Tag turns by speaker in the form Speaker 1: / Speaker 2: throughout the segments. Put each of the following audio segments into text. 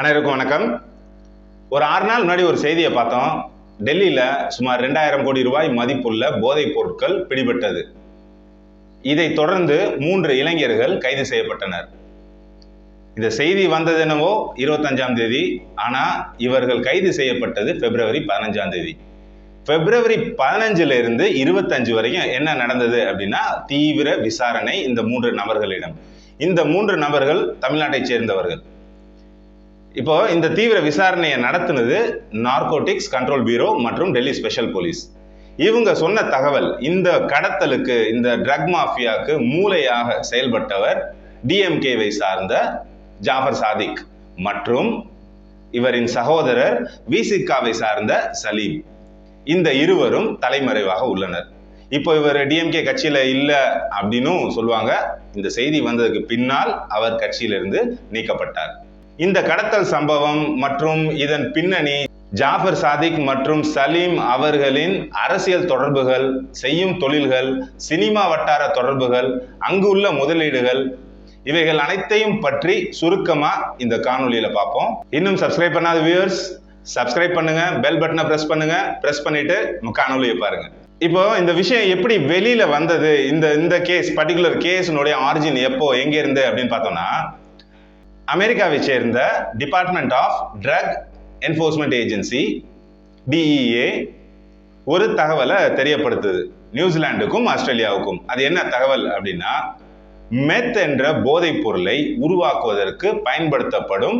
Speaker 1: அனைவருக்கும் வணக்கம். ஒரு ஆறு நாள் முன்னாடி ஒரு செய்தியை பார்த்தோம். டெல்லியில் சுமார் ரெண்டாயிரம் கோடி ரூபாய் மதிப்புள்ள போதைப் பொருட்கள் பிடிபட்டது. இதைத் தொடர்ந்து மூன்று இளைஞர்கள் கைது செய்யப்பட்டனர். இந்த செய்தி வந்தது என்னவோ இருபத்தஞ்சாம் தேதி ஆனால் இவர்கள் கைது செய்யப்பட்டது பிப்ரவரி பதினஞ்சாம் தேதி. பிப்ரவரி பதினஞ்சுல இருந்து இருபத்தஞ்சு வரைக்கும் என்ன நடந்தது அப்படின்னா தீவிர விசாரணை இந்த மூன்று நபர்களிடம். இந்த மூன்று நபர்கள் தமிழ்நாட்டை சேர்ந்தவர்கள். இப்போ இந்த தீவிர விசாரணையை நடத்துனது நார்கோட்டிக்ஸ் கண்ட்ரோல் பியூரோ மற்றும் டெல்லி ஸ்பெஷல் போலீஸ் இவங்க சொன்ன தகவல் இந்த கடத்தலுக்கு இந்த ட்ரக் மாஃபியாவுக்கு மூளையாக செயல்பட்டவர் டிஎம்கேவை சார்ந்த ஜாஃபர் சாதிக் மற்றும் இவரின் சகோதரர் விசிகாவை சார்ந்த சலீம் இந்த இருவரும் தலைமறைவாக உள்ளனர். இப்போ இவர் டிஎம்கே கட்சியில இல்லை அப்படின்னும் சொல்லுவாங்க. இந்த செய்தி வந்ததுக்கு பின்னால் அவர் கட்சியிலிருந்து நீக்கப்பட்டார். இந்த கடத்தல் சம்பவம் மற்றும் இதன் பின்னணி ஜாஃபர் சாதிக் மற்றும் சலீம் அவர்களின் அரசியல் தொடர்புகள் செய்யும் தொழில்கள் சினிமா வட்டார தொடர்புகள் அங்கு உள்ள முதலீடுகள் இவைகள் அனைத்தையும் பற்றி சுருக்கமா இந்த காணொலியில பார்ப்போம். இன்னும் சப்ஸ்கிரைப் பண்ணாத வியூவர்ஸ் சப்ஸ்கிரைப் பண்ணுங்க பெல் பட்டனை பிரஸ் பண்ணுங்க பிரஸ் பண்ணிட்டு காணொலியை பாருங்க. இப்போ இந்த விஷயம் எப்படி வெளியில வந்தது? இந்த இந்த கேஸ் பர்டிகுலர் கேஸினுடைய ஆரிஜின் எப்போ எங்க இருந்து அப்படின்னு பார்த்தோம்னா அமெரிக்காவை சேர்ந்த department of drug enforcement agency DEA ஒரு தகவலை தெரியப்படுத்துது. நியூசிலாண்டுக்கும் ஆஸ்திரேலியாவுக்கும். அது என்ன தகவல் அப்படின்னா மெத் என்ற போதைப் பொருளை உருவாக்குவதற்கு பயன்படுத்தப்படும்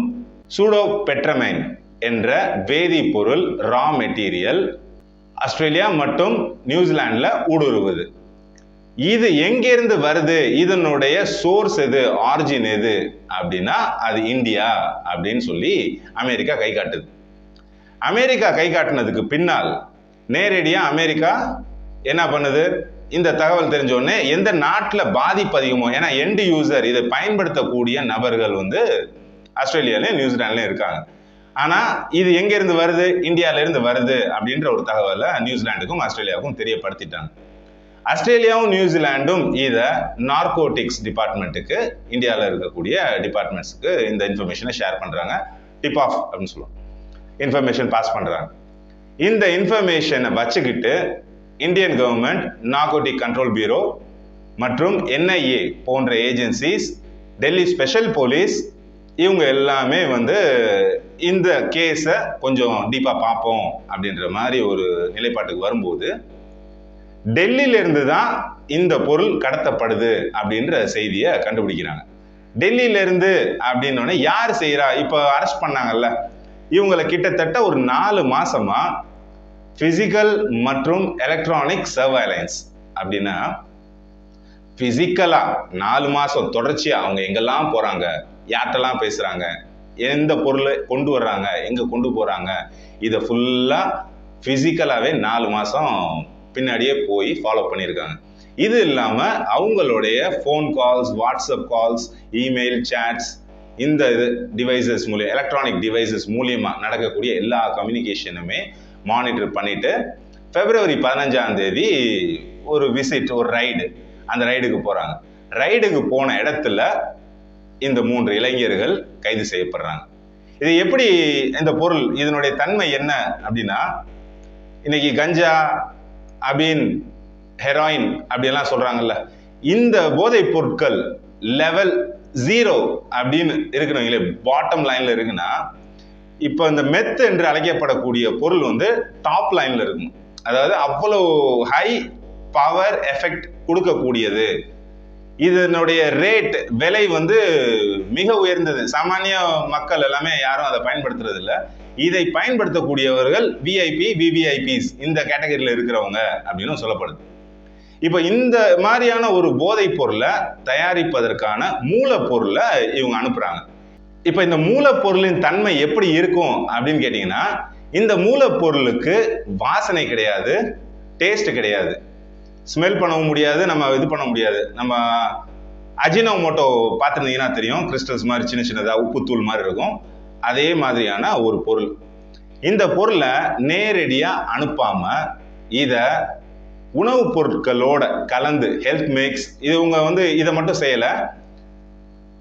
Speaker 1: சூடோபெட்ரமைன் என்ற வேதிப்பொருள் ரா மெட்டீரியல் ஆஸ்திரேலியா மற்றும் நியூசிலாண்டில் ஊடுருவுது. இது எங்கிருந்து வருது? இதனுடைய சோர்ஸ் எது? ஆரிஜின் எது? அப்படின்னா அது இந்தியா அப்படின்னு சொல்லி அமெரிக்கா கை காட்டுது. அமெரிக்கா கை காட்டினதுக்கு பின்னால் நேரடியாக அமெரிக்கா என்ன பண்ணுது? இந்த தகவல் தெரிஞ்சோடனே எந்த நாட்டில் பாதிப்பு அதிகமோ ஏன்னா எண்டு யூசர் இதை பயன்படுத்தக்கூடிய நபர்கள் வந்து ஆஸ்திரேலியாலையும் நியூசிலாண்ட்லையும் இருக்காங்க. ஆனால் இது எங்கேருந்து வருது? இந்தியாவிலேருந்து வருது அப்படின்ற ஒரு தகவலை நியூசிலாண்டுக்கும் ஆஸ்திரேலியாவுக்கும் தெரியப்படுத்திட்டாங்க. ஆஸ்திரேலியாவும் நியூசிலாண்டும் இதை நார்கோட்டிக்ஸ் டிபார்ட்மெண்ட்டுக்கு இந்தியாவில் இருக்கக்கூடிய டிபார்ட்மெண்ட்ஸுக்கு இந்த இன்ஃபர்மேஷனை ஷேர் பண்ணுறாங்க டிப் ஆஃப் அப்படின்னு சொல்லுவோம் இன்ஃபர்மேஷன் பாஸ் பண்ணுறாங்க இந்த இன்ஃபர்மேஷனை வச்சுக்கிட்டு Indian government narcotic control bureau மற்றும் என்ஐஏ போன்ற ஏஜென்சிஸ் டெல்லி ஸ்பெஷல் போலீஸ் இவங்க எல்லாமே வந்து இந்த கேஸை கொஞ்சம் டீப்பாக பார்ப்போம் அப்படின்ற மாதிரி ஒரு நிலைப்பாட்டுக்கு வரும்போது டெல்லியிலேருந்து தான் இந்த பொருள் கடத்தப்படுது அப்படின்ற செய்தியை கண்டுபிடிக்கிறாங்க. டெல்லியிலேருந்து அப்படின்னோடனே யார் செய்கிறா இப்போ அரெஸ்ட் பண்ணாங்கல்ல. இவங்களை கிட்டத்தட்ட ஒரு நாலு மாதமாக ஃபிசிக்கல் மற்றும் எலக்ட்ரானிக் சர்வைலன்ஸ் அப்படின்னா ஃபிசிக்கலாக நாலு மாதம் தொடர்ச்சியாக அவங்க எங்கெல்லாம் போகிறாங்க யார்கிட்டலாம் பேசுகிறாங்க எந்த பொருளை கொண்டு வர்றாங்க? எங்கே கொண்டு போகிறாங்க இதை ஃபுல்லாக ஃபிசிக்கலாகவே நாலு மாதம் பின்னாடியே போய் ஃபாலோ பண்ணியிருக்காங்க. இது இல்லாமல் அவங்களுடைய phone calls WhatsApp calls email chats இந்த இது டிவைசஸ் மூலியம் எலக்ட்ரானிக் டிவைசஸ் மூலியமாக நடக்கக்கூடிய எல்லா கம்யூனிகேஷனுமே மானிட்டர் பண்ணிட்டு பிப்ரவரி பதினஞ்சாம் தேதி ஒரு விசிட் ஒரு ரைடு அந்த ரைடுக்கு போகிறாங்க ரைடுக்கு போன இடத்துல இந்த மூன்று இளைஞர்கள் கைது செய்யப்படுறாங்க. இது எப்படி இந்த பொருள் இதனுடைய தன்மை என்ன அப்படின்னா இன்னைக்கு கஞ்சா அபின் ஹெராயின் அப்படியெல்லாம் சொல்கிறாங்கல்ல இந்த போதைப் பொருட்கள் லெவல் ஜீரோ அப்படின்னு இருக்கணுங்களே பாட்டம் லைனில் இருக்குன்னா இப்போ இந்த மெத் என்று அழைக்கப்படக்கூடிய பொருள் வந்து டாப் லைனில் இருக்கும். அதாவது அவ்வளோ ஹை பவர் எஃபெக்ட் கொடுக்கக்கூடியது. இதனுடைய ரேட் விலை வந்து மிக உயர்ந்தது. சாமானிய மக்கள் எல்லாமே யாரும் அதை பயன்படுத்துறது இல்லை இதை பயன்படுத்தக்கூடியவர்கள் விஐபி விவிஐபிஸ் இந்த கேட்டகரியில் இருக்கிறவங்க அப்படின்னு சொல்லப்படுது. இப்போ இந்த மாதிரியான ஒரு போதைப் பொருளை தயாரிப்பதற்கான மூலப்பொருளை இவங்க அனுப்புகிறாங்க இப்போ இந்த மூலப்பொருளின் தன்மை எப்படி இருக்கும் அப்படின்னு கேட்டிங்கன்னா இந்த மூலப்பொருளுக்கு வாசனை கிடையாது டேஸ்ட் கிடையாது. ஸ்மெல் பண்ணவும் முடியாது நம்ம இது பண்ண முடியாது. நம்ம அஜினோ மோட்டோ பார்த்துருந்தீங்கன்னா தெரியும் கிறிஸ்டல்ஸ் மாதிரி சின்ன சின்னதாக உப்புத்தூள் மாதிரி இருக்கும். அதே மாதிரியான ஒரு பொருள். இந்த பொருளை நேரடியாக அனுப்பாம இதை உணவுப் பொருட்களோட கலந்து ஹெல்த் மேக்ஸ் இது இவங்க வந்து இதை மட்டும் செய்யலை.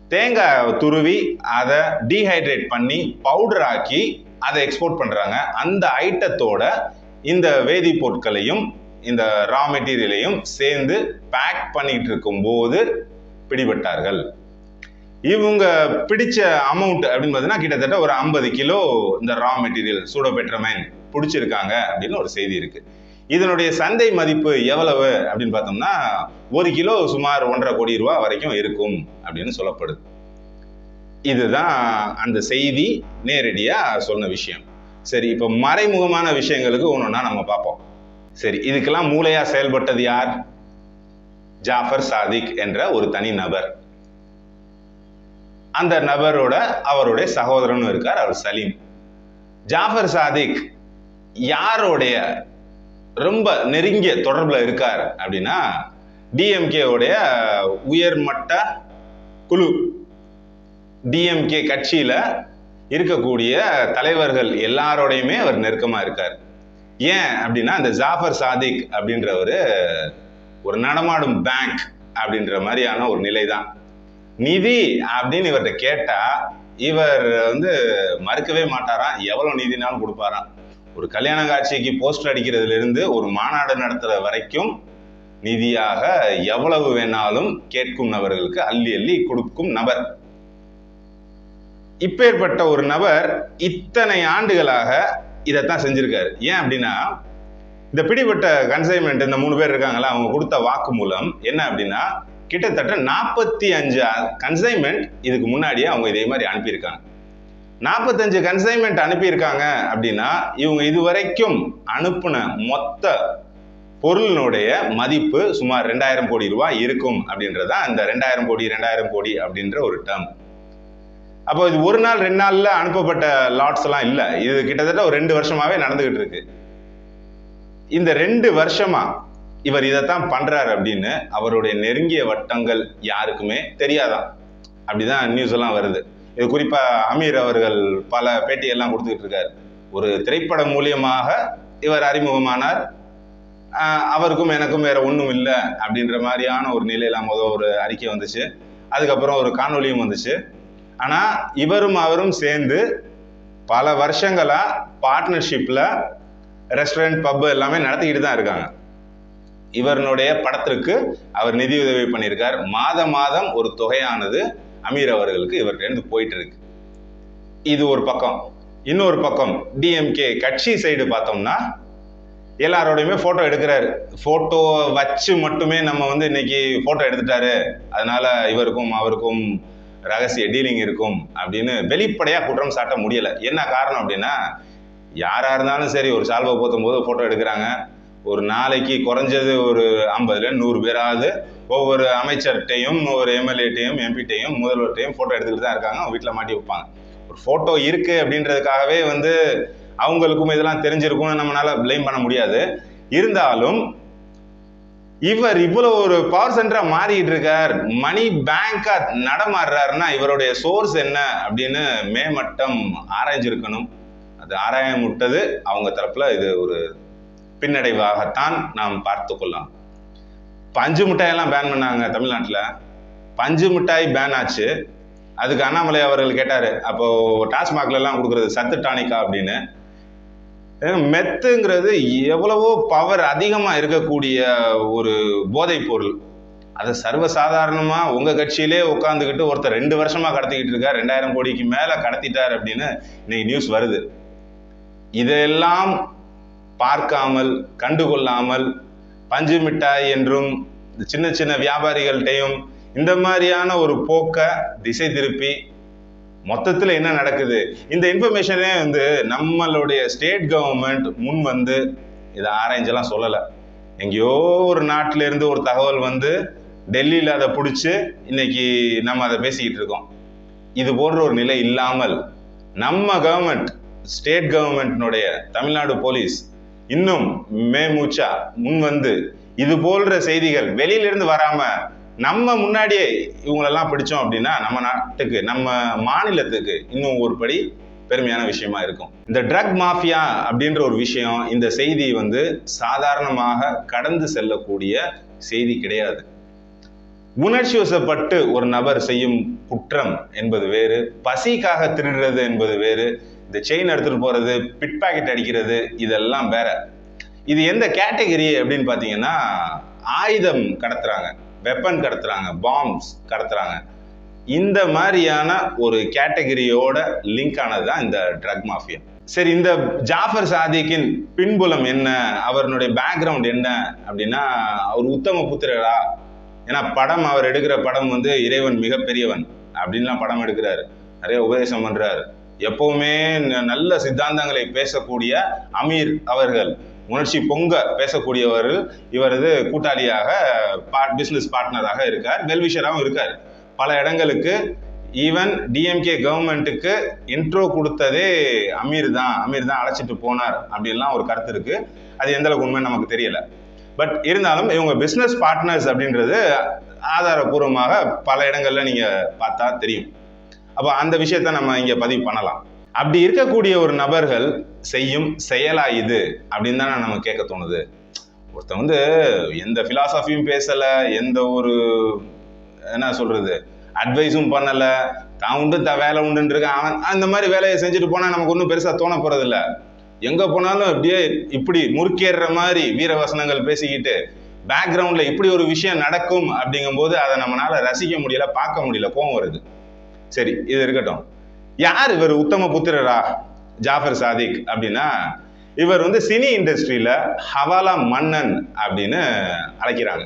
Speaker 1: தேங்காய் துருவி அதை டீஹைட்ரேட் பண்ணி பவுடர் ஆக்கி அதை எக்ஸ்போர்ட் பண்ணுறாங்க அந்த ஐட்டத்தோட இந்த வேதிப்பொருட்களையும் இந்த ரா மெட்டீரியலையும் சேர்ந்து பேக் பண்ணிட்டு இருக்கும்போது பிடிபட்டார்கள். இவங்க பிடிச்ச அமௌண்ட் அப்படின்னு பார்த்தீங்கன்னா கிட்டத்தட்ட ஒரு ஐம்பது கிலோ இந்த ரா மெட்டீரியல் சூடோபெட்ரமைன் பிடிச்சிருக்காங்க அப்படின்னு ஒரு செய்தி இருக்கு. இதனுடைய சந்தை மதிப்பு எவ்வளவு அப்படின்னு பார்த்தோம்னா ஒரு கிலோ சுமார் ஒன்றரை கோடி ரூபா வரைக்கும் இருக்கும் அப்படின்னு சொல்லப்படுது. இதுதான் அந்த செய்தி நேரடியாக சொன்ன விஷயம். சரி இப்போ மறைமுகமான விஷயங்களுக்கு ஒன்றுன்னா நம்ம பார்ப்போம். சரி இதுக்கெல்லாம் மூளையாக செயல்பட்டது யார்? ஜாஃபர் சாதிக் என்ற ஒரு தனி நபர். அந்த நபரோட அவருடைய சகோதரனும் இருக்கார் அவர் சலீம். ஜாஃபர் சாதிக் யாருடைய ரொம்ப நெருங்கிய தொடர்பில் இருக்கார் அப்படின்னா டிஎம்கேவுடைய உயர்மட்ட குழு டிஎம்கே கட்சியில் இருக்கக்கூடிய தலைவர்கள் எல்லாரோடையுமே அவர் நெருக்கமாக இருக்கார். ஏன் அப்படின்னா அந்த ஜாஃபர் சாதிக் அப்படின்றவர் ஒரு நடமாடும் பேங்க் அப்படின்ற மாதிரியான ஒரு நிலை தான் நிதி அப்படின்னு இவர்கிட்ட கேட்டா இவர் வந்து மறுக்கவே மாட்டாராம். எவ்வளவு நிதினாலும் கொடுப்பாராம். ஒரு கல்யாண காட்சிக்கு போஸ்டர் அடிக்கிறதுல இருந்து ஒரு மாநாடு நடத்துற வரைக்கும் நிதியாக எவ்வளவு வேணாலும் கேட்கும் நபர்களுக்கு அள்ளி அள்ளி கொடுக்கும் நபர். இப்பேற்பட்ட ஒரு நபர் இத்தனை ஆண்டுகளாக இதைத்தான் செஞ்சிருக்காரு. ஏன் அப்படின்னா இந்த பிடிபட்ட கன்சைன்மெண்ட் இந்த மூணு பேர் இருக்காங்களா அவங்க கொடுத்த வாக்கு மூலம் என்ன அப்படின்னா கிட்டத்தட்ட நாற்பத்தி அஞ்சு கன்சைன்மெண்ட் இதுக்கு முன்னாடியே அவங்க இதே மாதிரி அனுப்பியிருக்காங்க. நாற்பத்தஞ்சு கன்சைன்மெண்ட் அனுப்பியிருக்காங்க அப்படின்னா இவங்க இதுவரைக்கும் அனுப்புன மொத்த பொருளினுடைய மதிப்பு சுமார் ரெண்டாயிரம் கோடி ரூபாய் இருக்கும் அப்படின்றதா அந்த ரெண்டாயிரம் கோடி ரெண்டாயிரம் கோடி அப்படின்ற ஒரு டேர்ம் அப்போ இது ஒரு நாள் ரெண்டு நாளில் அனுப்பப்பட்ட லாட்ஸ் எல்லாம் இது கிட்டத்தட்ட ஒரு ரெண்டு வருஷமாவே நடந்துகிட்டு இருக்கு. இந்த ரெண்டு வருஷமா இவர் இதைத்தான் பண்ணுறாரு அப்படின்னு அவருடைய நெருங்கிய வட்டங்கள் யாருக்குமே தெரியாதான். அப்படிதான் நியூஸ் எல்லாம் வருது. இது குறிப்பாக அமீர் அவர்கள் பல பேட்டியெல்லாம் கொடுத்துக்கிட்டு இருக்காரு. ஒரு திரைப்படம் மூலியமாக இவர் அறிமுகமானார். அவருக்கும் எனக்கும் வேற ஒன்றும் இல்லை அப்படின்ற மாதிரியான ஒரு நிலையில முதல் ஒரு அறிக்கை வந்துச்சு. அதுக்கப்புறம் ஒரு காணொலியும் வந்துச்சு. ஆனால் இவரும் அவரும் சேர்ந்து பல வருஷங்களாக பார்ட்னர்ஷிப்பில் ரெஸ்டாரண்ட் பப் எல்லாமே நடத்திக்கிட்டு தான் இருக்காங்க. இவருடைய படத்திற்கு அவர் நிதி உதவி பண்ணியிருக்கார். மாத மாதம் ஒரு தொகையானது அமீர் அவர்களுக்கு இவர்கிட்ட இருந்து போயிட்டு இருக்கு இது ஒரு பக்கம். இன்னொரு பக்கம் டிஎம்கே கட்சி சைடு பார்த்தோம்னா எல்லாரோடையுமே ஃபோட்டோ எடுக்கிறாரு. ஃபோட்டோவை வச்சு மட்டுமே நம்ம வந்து இன்னைக்கு ஃபோட்டோ எடுத்துட்டாரு. அதனால இவருக்கும் அவருக்கும் ரகசிய டீலிங் இருக்கும் அப்படின்னு வெளிப்படையாக குற்றம் சாட்ட முடியலை. என்ன காரணம் அப்படின்னா யாராக இருந்தாலும் சரி ஒரு சால்வை போத்தும் போது ஃபோட்டோ எடுக்கிறாங்க. ஒரு நாளைக்கு குறைஞ்சது ஒரு ஐம்பதுல நூறு பேராவது ஒவ்வொரு அமைச்சர்கிட்டையும் ஒரு எம்எல்ஏட்டையும் எம்பிட்டையும் முதல்வர்கிட்டையும் ஃபோட்டோ எடுத்துக்கிட்டு தான் இருக்காங்க. அவங்க வீட்டில் மாட்டி வைப்பாங்க. ஒரு ஃபோட்டோ இருக்குது அப்படின்றதுக்காகவே வந்து அவங்களுக்கும் இதெல்லாம் தெரிஞ்சிருக்கும்னு நம்மளால் ப்ளைம் பண்ண முடியாது. இருந்தாலும் இவர் இவ்வளோ ஒரு பவர் சென்டரா மாறிட்டு இருக்கார். மணி பேங்கா நடமாடுறாருன்னா இவருடைய சோர்ஸ் என்ன அப்படின்னு மேமட்டம் ஆராய்ஞ்சிருக்கணும். அது ஆராய முட்டது அவங்க தரப்புல இது ஒரு பின்னடைவாகத்தான் நாம் பார்த்து கொள்ளலாம். பஞ்சு மிட்டாயெல்லாம் பேன் பண்ணாங்க தமிழ்நாட்டில். பஞ்சு மிட்டாய் பேன் ஆச்சு. அதுக்கு அண்ணாமலை அவர்கள் கேட்டார் அப்போது டாஸ்மாக்லெல்லாம் கொடுக்குறது சத்து டானிக்கா அப்படின்னு. மெத்துங்கிறது எவ்வளவோ பவர் அதிகமாக இருக்கக்கூடிய ஒரு போதைப் பொருள். அதை சர்வசாதாரணமாக உங்கள் கட்சியிலே உட்காந்துக்கிட்டு ஒருத்தர் ரெண்டு வருஷமாக கடத்திக்கிட்டு இருக்கார் ரெண்டாயிரம் கோடிக்கு மேலே கடத்திட்டார் அப்படின்னு இன்னைக்கு நியூஸ் வருது. இதெல்லாம் பார்க்காமல் கண்டுகொள்ளாமல் பஞ்சு மிட்டாய் என்றும் சின்ன சின்ன வியாபாரிகள்கிட்டையும் இந்த மாதிரியான ஒரு போக்கை திசை திருப்பி மொத்தத்தில் என்ன நடக்குது? இந்த இன்ஃபர்மேஷனே வந்து நம்மளுடைய ஸ்டேட் கவர்மெண்ட் முன் வந்து இதை ஆராய்ஞ்செல்லாம் சொல்லலை. எங்கேயோ ஒரு நாட்டிலேருந்து ஒரு தகவல் வந்து டெல்லியில் அதை பிடிச்சி இன்னைக்கு நம்ம அதை பேசிக்கிட்டு இருக்கோம். இது போன்ற ஒரு நிலை இல்லாமல் நம்ம கவர்மெண்ட் ஸ்டேட் கவர்மெண்ட்னுடைய தமிழ்நாடு போலீஸ் இன்னும் மேமூச்சா முன் வந்து இது போன்ற செய்திகள் வெளியிலிருந்து வராம நம்ம முன்னாடியே இவங்களெல்லாம் பிடிச்சோம் அப்படின்னா நம்ம நாட்டுக்கு நம்ம மாநிலத்துக்கு இன்னும் ஒரு படி பெருமையான விஷயமா இருக்கும். இந்த ட்ரக் மாஃபியா அப்படின்ற ஒரு விஷயம் இந்த செய்தி வந்து சாதாரணமாக கடந்து செல்லக்கூடிய செய்தி கிடையாது. உணர்ச்சி வசப்பட்டு ஒரு நபர் செய்யும் குற்றம் என்பது வேறு பசிக்காக திருடுறது என்பது வேறு இந்த செயின் எடுத்துகிட்டு போகிறது பிட் பேக்கெட் அடிக்கிறது இதெல்லாம் வேற. இது எந்த கேட்டகரி அப்படின்னு பார்த்தீங்கன்னா ஆயுதம் கடத்துறாங்க வெப்பன் கடத்துறாங்க பாம்ஸ் கடத்துறாங்க. இந்த மாதிரியான ஒரு கேட்டகரியோட லிங்க் ஆனது தான் இந்த ட்ரக் மாஃபியா சரி இந்த ஜாஃபர் சாதிக்கின் பின்புலம் என்ன? அவருடைய பேக்ரவுண்ட் என்ன? அப்படின்னா அவர் உத்தம புத்திரரா? ஏன்னா படம் அவர் எடுக்கிற படம் வந்து இறைவன் மிகப்பெரியவன். அப்படின்லாம் படம் எடுக்கிறாரு. நிறைய உபதேசம் பண்ணுறாரு எப்பவுமே ந- நல்ல சித்தாந்தங்களை பேசக்கூடிய அமீர் அவர்கள் உணர்ச்சி பொங்க பேசக்கூடியவர் இவரது கூட்டாளியாக பிஸ்னஸ் பார்ட்னராக இருக்கார் வெல்விஷராகவும் இருக்கார். பல இடங்களுக்கு ஈவன் டிஎம்கே கவர்மெண்ட்டுக்கு இன்ட்ரோ கொடுத்ததே அமீர் தான் அமீர் தான் அழைச்சிட்டு போனார் அப்படின்லாம் ஒரு கருத்து இருக்கு. அது எந்த அளவுக்கு உண்மை நமக்கு தெரியல. பட் இருந்தாலும் இவங்க பிஸ்னஸ் பார்ட்னர்ஸ் அப்படின்றது ஆதாரபூர்வமாக பல இடங்கள்ல நீங்க பார்த்தா தெரியும். அப்போ அந்த விஷயத்த நம்ம இங்கே பதிவு பண்ணலாம். அப்படி இருக்கக்கூடிய ஒரு நபர்கள் செய்யும் செயலா இது அப்படின்னு தானே நம்ம கேட்க தோணுது. ஒருத்தன் வந்து எந்த ஃபிலாசபியும் பேசலை எந்த ஒரு என்ன சொல்றது அட்வைஸும் பண்ணலை தான் உண்டு த வேலை உண்டுன்னு இருக்கான். அவன் அந்த மாதிரி வேலையை செஞ்சுட்டு போனால் நமக்கு ஒன்றும் பெருசாக தோண போகிறது இல்லை எங்கே போனாலும் அப்படியே இப்படி முறுக்கேறுற மாதிரி வீரவசனங்கள் பேசிக்கிட்டு பேக்ரவுண்டில் இப்படி ஒரு விஷயம் நடக்கும் அப்படிங்கும்போது அதை நம்மளால் ரசிக்க முடியல பார்க்க முடியல கோவம் வருது. சரி இது இருக்கட்டும். யார் இவர் உத்தம புத்திரரா? ஜாஃபர் சாதிக் அப்படின்னா இவர் வந்து சினி இண்டஸ்ட்ரியில் ஹவாலா மன்னன் அப்படின்னு அழைக்கிறாங்க.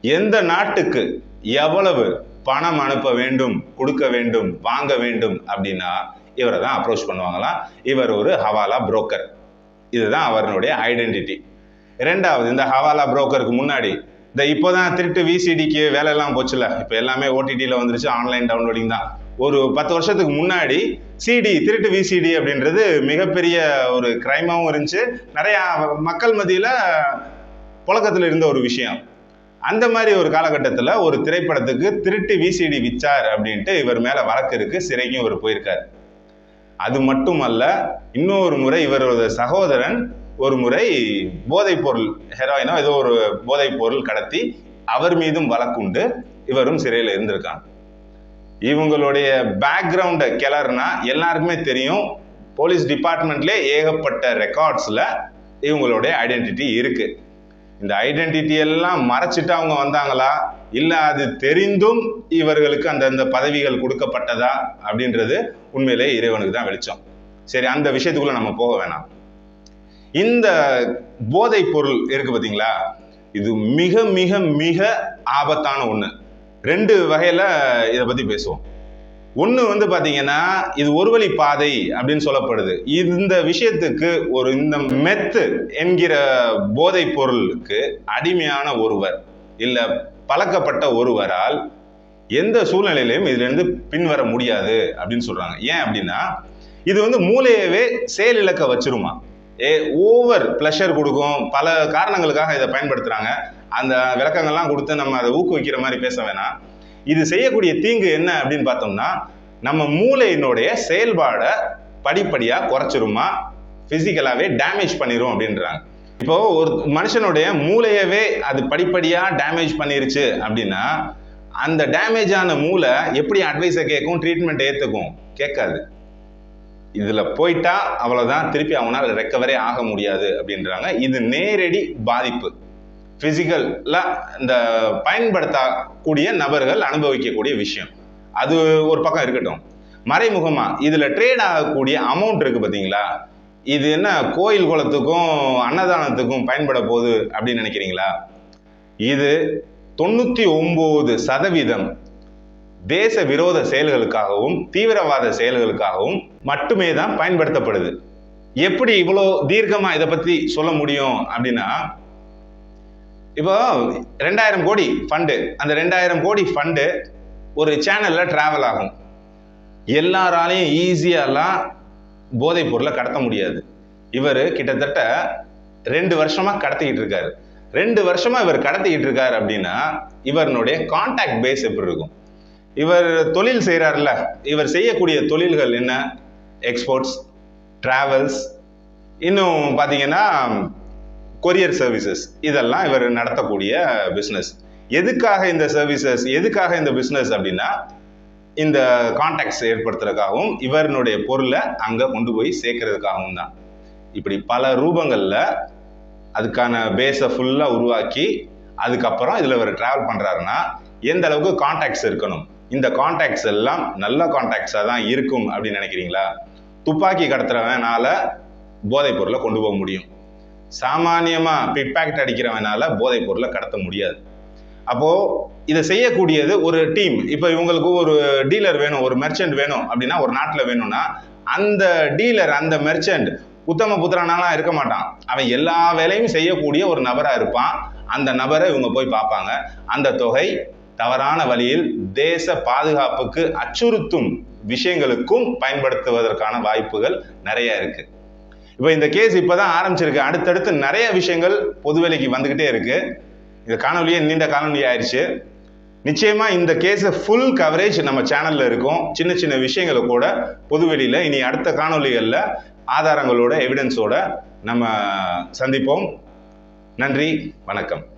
Speaker 1: எந்த நாட்டுக்கு எவ்வளவு பணம் அனுப்ப வேண்டும் கொடுக்க வேண்டும் வாங்க வேண்டும் அப்படின்னா இவரை தான் அப்ரோச் பண்ணுவாங்களாம். இவர் ஒரு ஹவாலா புரோக்கர் இதுதான் அவருடைய ஐடென்டிட்டி ரெண்டாவது இந்த ஹவாலா புரோக்கருக்கு முன்னாடி இந்த இப்போதான் திருட்டு விசிடிக்கு வேலையெல்லாம் போச்சுல. இப்போ எல்லாமே ஓடிடியில் வந்துருச்சு ஆன்லைன் டவுன்லோடிங் தான். ஒரு பத்து வருஷத்துக்கு முன்னாடி சிடி திருட்டு விசிடி அப்படின்றது மிகப்பெரிய ஒரு கிரைமாகவும் இருந்துச்சு. நிறையா மக்கள் மத்தியில் புழக்கத்தில் இருந்த ஒரு விஷயம். அந்த மாதிரி ஒரு காலகட்டத்தில் ஒரு திரைப்படத்துக்கு திருட்டு விசிடி விச்சார் அப்படின்ட்டு இவர் மேலே வழக்கு இருக்குது சிறைக்கும் இவர் போயிருக்கார். அது மட்டுமல்ல இன்னொரு முறை இவரது சகோதரன் ஒரு முறை போதைப் பொருள் ஹெராயினோ ஏதோ ஒரு போதைப் பொருள் கடத்தி அவர் மீதும் வழக்குண்டு இவரும் சிறையில் இருந்திருக்காங்க. இவங்களுடைய பேக்ரவுண்டை கிளறுனா எல்லாருக்குமே தெரியும். போலீஸ் டிபார்ட்மெண்ட்லேயே ஏகப்பட்ட ரெக்கார்ட்ஸில் இவங்களுடைய ஐடென்டிட்டி இருக்குது இந்த ஐடென்டிட்டி எல்லாம் மறைச்சிட்டு அவங்க வந்தாங்களா? இல்லை அது தெரிந்தும் இவர்களுக்கு அந்தந்த பதவிகள் கொடுக்கப்பட்டதா? அப்படின்றது உண்மையிலே இறைவனுக்கு தான் வெளிச்சம். சரி அந்த விஷயத்துக்குள்ளே நம்ம போக வேணாம். இந்த போதைப் பொருள் இருக்கு பார்த்தீங்களா இது மிக மிக மிக ஆபத்தான ஒன்று ரெண்டு வகையில் இதை பற்றி பேசுவோம். ஒன்று வந்து பார்த்தீங்கன்னா இது ஒரு வழி பாதை அப்படின்னு சொல்லப்படுது. இந்த விஷயத்துக்கு ஒரு இந்த மெத்து என்கிற போதைப் பொருளுக்கு அடிமையான ஒருவர் இல்லை பழக்கப்பட்ட ஒருவரால் எந்த சூழ்நிலையிலையும் இதுலேருந்து பின்வர முடியாது அப்படின்னு சொல்கிறாங்க ஏன் அப்படின்னா இது வந்து மூளையவே செயலிழக்க வச்சிருமா? ஏ ஓவர் ப்ளஷர் கொடுக்கும். பல காரணங்களுக்காக இதை பயன்படுத்துகிறாங்க அந்த விளக்கங்கள்லாம் கொடுத்து நம்ம அதை ஊக்குவிக்கிற மாதிரி பேச வேணாம். இது செய்யக்கூடிய தீங்கு என்ன அப்படின்னு பார்த்தோம்னா நம்ம மூளையினுடைய செயல்பாடை படிப்படியாக குறைச்சிருமா? ஃபிசிக்கலாகவே டேமேஜ் பண்ணிடும் அப்படின்றாங்க. இப்போ ஒரு மனுஷனுடைய மூளையவே அது படிப்படியாக டேமேஜ் பண்ணிருச்சு அப்படின்னா அந்த டேமேஜ் ஆன மூளை எப்படி அட்வைஸை கேட்கும் ட்ரீட்மெண்ட் ஏற்றுக்கும் கேட்காது. இதில் போயிட்டா அவ்வளோதான் திருப்பி அவனால் ரெக்கவரே ஆக முடியாது அப்படின்றாங்க. இது நேரடி பாதிப்பு. ஃபிசிக்கலில் இந்த பயன்படுத்தக்கூடிய நபர்கள் அனுபவிக்கக்கூடிய விஷயம். அது ஒரு பக்கம் இருக்கட்டும். மறைமுகமாக இதில் ட்ரேட் ஆகக்கூடிய அமௌண்ட் இருக்குது பார்த்தீங்களா இது என்ன கோயில் குளத்துக்கும் அன்னதானத்துக்கும் பயன்பட போகுது அப்படின்னு நினைக்கிறீங்களா? இது தொண்ணூற்றி ஒம்பது சதவீதம் தேச விரோத செயல்களுக்காகவும் தீவிரவாத செயல்களுக்காகவும் மட்டுமே தான் பயன்படுத்தப்படுது. எப்படி இவ்வளோ தீர்க்கமா இதை பத்தி சொல்ல முடியும் அப்படின்னா இப்போ ரெண்டாயிரம் கோடி ஃபண்டு அந்த ரெண்டாயிரம் கோடி ஃபண்டு ஒரு சேனலில் ட்ராவல் ஆகும். எல்லாராலையும் ஈஸியாலாம் போதைப் பொருளை கடத்த முடியாது. இவர் கிட்டத்தட்ட ரெண்டு வருஷமாக கடத்திக்கிட்டு இருக்காரு. ரெண்டு வருஷமாக இவர் கடத்திக்கிட்டு இருக்காரு அப்படின்னா இவருடைய கான்டாக்ட் பேஸ் எப்படி இருக்கும்? இவர் தொழில் செய்கிறார்ல இவர் செய்யக்கூடிய தொழில்கள் என்ன? எக்ஸ்போர்ட்ஸ் ட்ராவல்ஸ் இன்னும் பார்த்தீங்கன்னா கொரியர் சர்வீசஸ் இதெல்லாம் இவர் நடத்தக்கூடிய பிஸ்னஸ் எதுக்காக இந்த சர்வீசஸ் எதுக்காக இந்த பிஸ்னஸ் அப்படின்னா இந்த கான்டாக்ட்ஸ் ஏற்படுத்துறதுக்காகவும் இவருடைய பொருளை அங்கே கொண்டு போய் சேர்க்கறதுக்காகவும் தான். இப்படி பல ரூபங்களில் அதுக்கான பேஸை ஃபுல்லாக உருவாக்கி அதுக்கப்புறம் இதில் இவர் ட்ராவல் பண்ணுறாருன்னா எந்த அளவுக்கு கான்டாக்ட்ஸ் இருக்கணும்? இந்த காண்டாக்ட்ஸ் எல்லாம் நல்ல காண்டாக்ட்ஸாக தான் இருக்கும் அப்படின்னு நினைக்கிறீங்களா? துப்பாக்கி கடத்துறவனால போதைப் பொருளை கொண்டு போக முடியும். சாமானியமாக பிக் அடிக்கிறவனால் அடிக்கிறவனால போதைப் பொருளை கடத்த முடியாது. அப்போது இதை செய்யக்கூடியது ஒரு டீம் இப்போ இவங்களுக்கு ஒரு டீலர் வேணும் ஒரு மெர்ச்சன்ட் வேணும் அப்படின்னா ஒரு நாட்டில் வேணும்னா அந்த டீலர் அந்த மெர்ச்சன்ட் உத்தம புத்திரனாலாம் இருக்க மாட்டான். அவன் எல்லா வேலையும் செய்யக்கூடிய ஒரு நபராக இருப்பான். அந்த நபரை இவங்க போய் பார்ப்பாங்க. அந்த தொகை தவறான வழியில் தேச பாதுகாப்புக்கு அச்சுறுத்தும் விஷயங்களுக்கும் பயன்படுத்துவதற்கான வாய்ப்புகள் நிறைய இருக்கு. இப்போ இந்த கேஸ் இப்போதான் ஆரம்பிச்சிருக்கு. அடுத்தடுத்து நிறைய விஷயங்கள் பொதுவெளிக்கு வந்துகிட்டே இருக்கு. இந்த காணொலியே நீண்ட காணொலி ஆயிடுச்சு நிச்சயமா இந்த கேஸை ஃபுல் கவரேஜ் நம்ம சேனல்ல இருக்கும். சின்ன சின்ன விஷயங்களை கூட பொதுவெளியில இனி அடுத்த காணொலிகளில் ஆதாரங்களோட எவிடன்ஸோட நம்ம சந்திப்போம். நன்றி வணக்கம்.